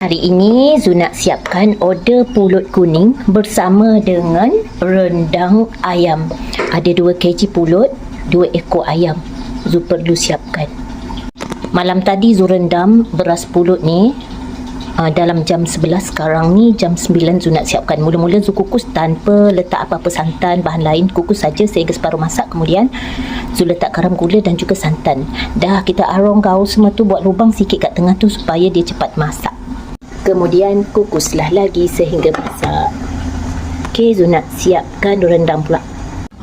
Hari ini Zu nak siapkan order pulut kuning bersama dengan rendang ayam. Ada 2 kg pulut, 2 ekor ayam. Zu perlu siapkan. Malam tadi Zu rendam beras pulut ni uh, dalam jam 11 sekarang ni jam 9 Zu nak siapkan. Mula-mula Zu kukus tanpa letak apa-apa santan, bahan lain kukus saja sehingga separuh masak. Kemudian Zu letak garam gula dan juga santan. Dah kita arong gaul semua tu buat lubang sikit kat tengah tu supaya dia cepat masak. Kemudian kukuslah lagi sehingga masak. Okey, Zu nak siapkan rendang pula.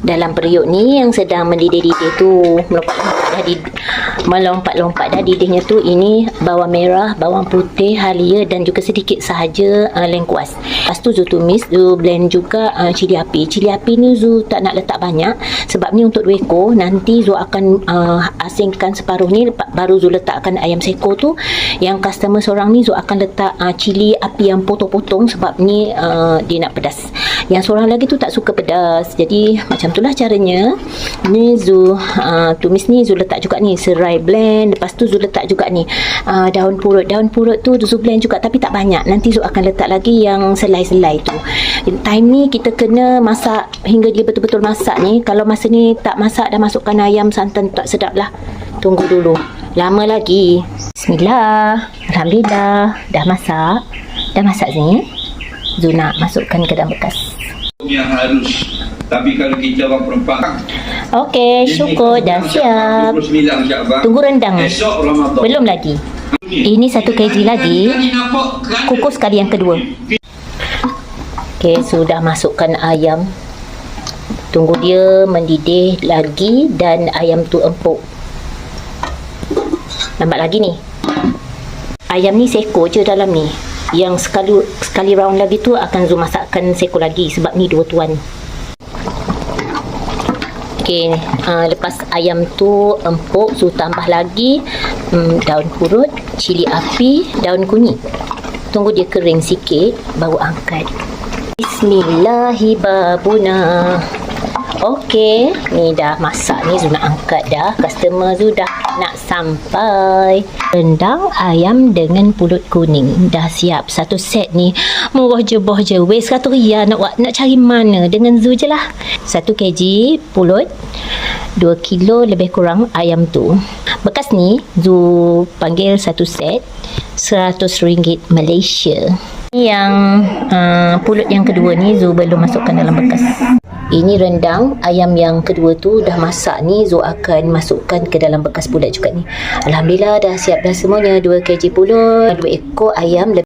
Dalam periuk ni yang sedang mendidih-didih tu melompat-lompat di melompat-lompat dah didihnya tu ini bawang merah, bawang putih, halia dan juga sedikit sahaja uh, lengkuas. Lepas tu Zu tumis, Zu blend juga uh, cili api. Cili api ni Zu tak nak letak banyak sebab ni untuk ekor. Nanti Zu akan uh, asingkan separuh ni baru Zu letakkan ayam seko tu. Yang customer seorang ni Zu akan letak uh, cili api yang potong-potong sebab ni uh, dia nak pedas. Yang seorang lagi tu tak suka pedas. Jadi macam itulah caranya. Ni Zu uh, tumis ni Zu letak juga ni serai blend. Lepas tu Zu letak juga ni uh, daun purut. Daun purut tu Zu blend juga tapi tak banyak. Nanti Zu akan letak lagi yang selai-selai tu. Time ni kita kena masak hingga dia betul-betul masak ni. Kalau masa ni tak masak dah masukkan ayam santan tak sedap lah. Tunggu dulu. Lama lagi. Bismillah. Alhamdulillah. Dah masak. Dah masak ni. Zu nak masukkan ke dalam bekas. yang harus tapi kalau kita orang perempuan Okey, syukur dah siap. 29 Syakban Tunggu rendang. esok Belum lagi. Ini satu kg lagi. Kukus kali yang kedua. Okey, sudah masukkan ayam. Tunggu dia mendidih lagi dan ayam tu empuk. Nampak lagi ni. Ayam ni seko je dalam ni. Yang sekali sekali round lagi tu akan Zu masakkan seko lagi sebab ni dua tuan. Okey, uh, lepas ayam tu empuk, Zu tambah lagi um, daun kurut, cili api, daun kunyit. Tunggu dia kering sikit, baru angkat. Bismillahirrahmanirrahim. Okey, ni dah masak ni Zu nak angkat dah. Customer Zu dah nak sampai. Rendang ayam dengan pulut kuning dah siap. Satu set ni murah je boh je. Waste satu riyal nak nak cari mana dengan Zu je lah. Satu kg pulut, 2 kilo lebih kurang ayam tu. Bekas ni Zu panggil satu set RM100 Malaysia. Yang uh, pulut yang kedua ni Zu belum masukkan dalam bekas. Ini rendang ayam yang kedua tu dah masak ni Zu akan masukkan ke dalam bekas pula juga ni. Alhamdulillah dah siap dah semuanya 2 kg pulut, 2 ekor ayam